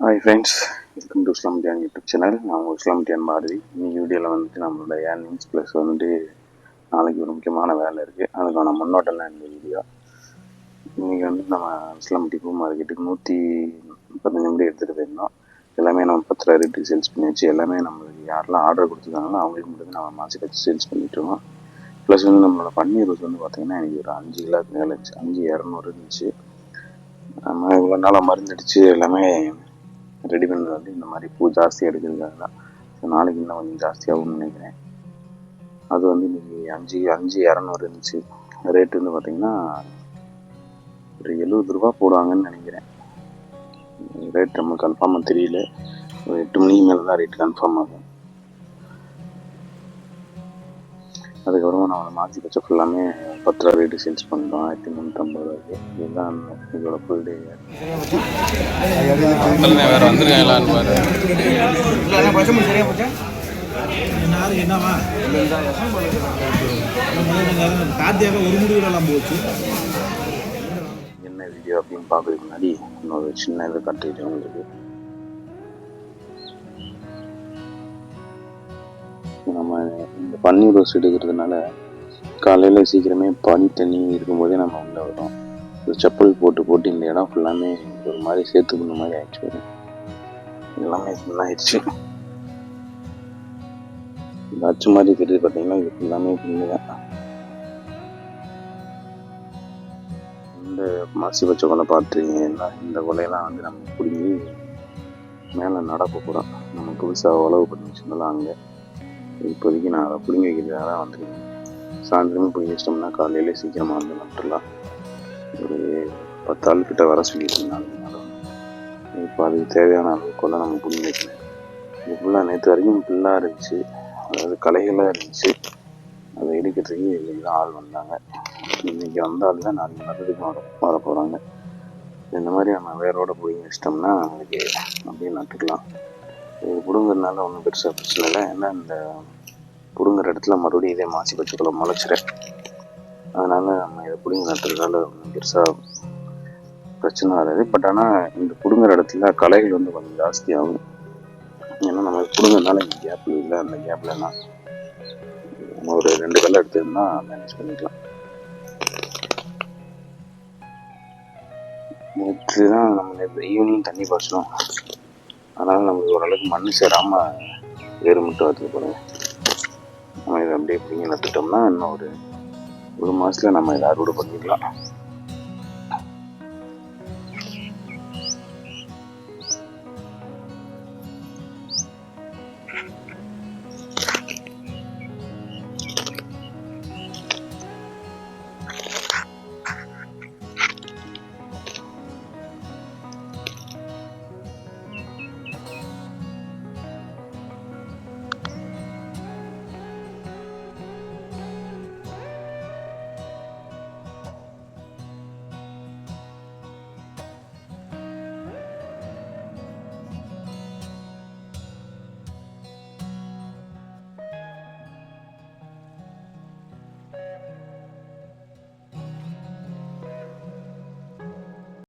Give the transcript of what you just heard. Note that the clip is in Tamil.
Hi friends welcome to Islam Dion YouTube channel நான் உங்கள் இஸ்லாம் டியான் மாறுதி இன்னைக்கு வீடியோவில் வந்துட்டு நம்மளோட ஏர்னிங்ஸ் ப்ளஸ் வந்துட்டு நாளைக்கு ஒரு முக்கியமான வேலை இருக்குது அதுக்கான முன்னோட்டம் இந்த வீடியோ இன்றைக்கி வந்து நம்ம இஸ்லாம் டிப்போ மார்க்கெட்டுக்கு நூற்றி முப்பத்தஞ்சு மணி எடுத்துகிட்டு போயிருந்தோம். எல்லாமே நம்ம பத்து ரூபா ரேட்டுக்கு சேல்ஸ் பண்ணி வச்சு எல்லாமே நம்மளுக்கு யாரெல்லாம் ஆர்டர் கொடுத்துருக்காங்களோ அவங்களுக்கு மட்டும் நம்ம மாசி வச்சு சேல்ஸ் பண்ணிட்டுருவோம் ப்ளஸ் வந்து நம்மளோட பன்னீர் ரோஸ் வந்து பார்த்திங்கன்னா எனக்கு ஒரு அஞ்சு கிலோ மேலே இருந்துச்சு. அஞ்சு இரநூறு இருந்துச்சு. நம்ம இவ்வளோ நாளாக மருந்தடிச்சு எல்லாமே ரெடி பண்ணது வந்து இந்த மாதிரி பூ ஜாஸ்தியாக எடுக்கிறதுக்காக தான் ஸோ நாளைக்கு இன்னும் கொஞ்சம் ஜாஸ்தியாகும்னு நினைக்கிறேன். அது வந்து இன்றைக்கி அஞ்சு அஞ்சு இரநூறு இருந்துச்சு. ரேட்டு வந்து பார்த்திங்கன்னா ஒரு எழுபது ரூபா போடுவாங்கன்னு நினைக்கிறேன். ரேட் நம்ம கன்ஃபார்மாக தெரியல. ஒரு எட்டு மணிக்கு மேலே தான் ரேட் கன்ஃபார்ம் ஆகும். அதுக்கப்புறமா நம்ம மாற்றி பச்சை ஃபுல்லாமே பத்து ரூபா ரேட்டு சேல்ஸ் பண்ணிட்டோம் ஆயிரத்தி முந்நூற்றம்பது ரூபாய்க்கு. இதுதான் இதோட ஃபுல் டே வேற என்ன வீடியோ அப்படின்னு பார்க்கறதுக்கு முன்னாடி இன்னொரு சின்ன இதை கட்டுக்கிட்டு உங்களுக்கு நம்ம இந்த பன்னீர் ரோஸ்ட் எடுக்கிறதுனால காலையில் சீக்கிரமே பனி தண்ணி இருக்கும்போதே நம்ம உள்ளே வரோம். ஒரு செப்பல் போட்டு போட்டு இந்த இடம் ஃபுல்லாமே ஒரு மாதிரி சேர்த்து மாதிரி ஆயிடுச்சு. பாருங்க. எல்லாமே ஃபுல்லாகிடுச்சு இந்த அச்சு மாதிரி தெரியுது பார்த்தீங்கன்னா இது ஃபுல்லாமே புண்ணு தான். இந்த மாசி பச்சை கொலை பார்த்துருக்கீங்கன்னா இந்த கொலையெல்லாம் வந்து நம்ம பிடிங்கி மேலே நடக்க போகிறோம் நம்ம புதுசாக உழவு பண்ணி வச்சிருந்தோம் அங்கே. இப்போதைக்கு நான் அதை பிடுங்கி வைக்கிறதுக்காக தான் வந்துருக்கேன். சாயந்தரமே பிடிங்கி வச்சிட்டோம்னா காலையிலே சீக்கிரமாக வந்து நட்டுடலாம் ஒரு பத்து ஆள் கிட்ட வர சொல்லியிருந்தாங்க. இப்போ அதுக்கு தேவையான அளவுக்குள்ள நம்ம பிடிங்கி வைக்கணும். இது ஃபுல்லாக நேற்று வரைக்கும் ஃபுல்லாக இருந்துச்சு. அதாவது களைகளாக இருந்துச்சு. அதை எடுக்கிறதுக்கு இன்னைக்கு தான் ஆள் வந்தாங்க. இன்னைக்கு வந்தால் தான் நாளைக்கு வர்றதுக்கு வர வர போகிறாங்க இந்த மாதிரி நம்ம வேரோட பிடிங்கி வச்சிட்டோம்னா அதுக்கு அப்படியே நட்டுக்கலாம். இது பிடுங்கிறதுனால ஒன்றும் பெருசாக பிரச்சனை இல்லை. ஏன்னா இந்த பிடுங்குற இடத்துல மறுபடியும் இதே மாசி பச்சைக்குள்ள முளைச்சிறேன் அதனால் நம்ம இதை பிடுங்கி நட்டுறதுனால ஒன்றும் பெருசாக பிரச்சனை வராது. பட் ஆனால் இந்த பிடுங்குற இடத்துல களைகள் வந்து கொஞ்சம் ஜாஸ்தியாகும் ஏன்னா நம்ம பிடுங்கிறதுனால இந்த கேப்பில் இல்லை. அந்த கேப்லலாம் நம்ம ஒரு ரெண்டு கல்லை எடுத்துருந்தா மேனேஜ் பண்ணிக்கலாம். நேற்று தான் நம்ம நேற்று ஈவினிங் தண்ணி பாய்ச்சணும். அதனால் நமக்கு ஓரளவுக்கு மண் சேராமல் வேறு மட்டும் வச்சுக்க போடுங்க நம்ம இதை அப்படியே பிடிங்கி நட்டுட்டோம்னா இன்னும் ஒரு ஒரு மாதத்தில் நம்ம இதை அறுவடை பண்ணிக்கலாம்.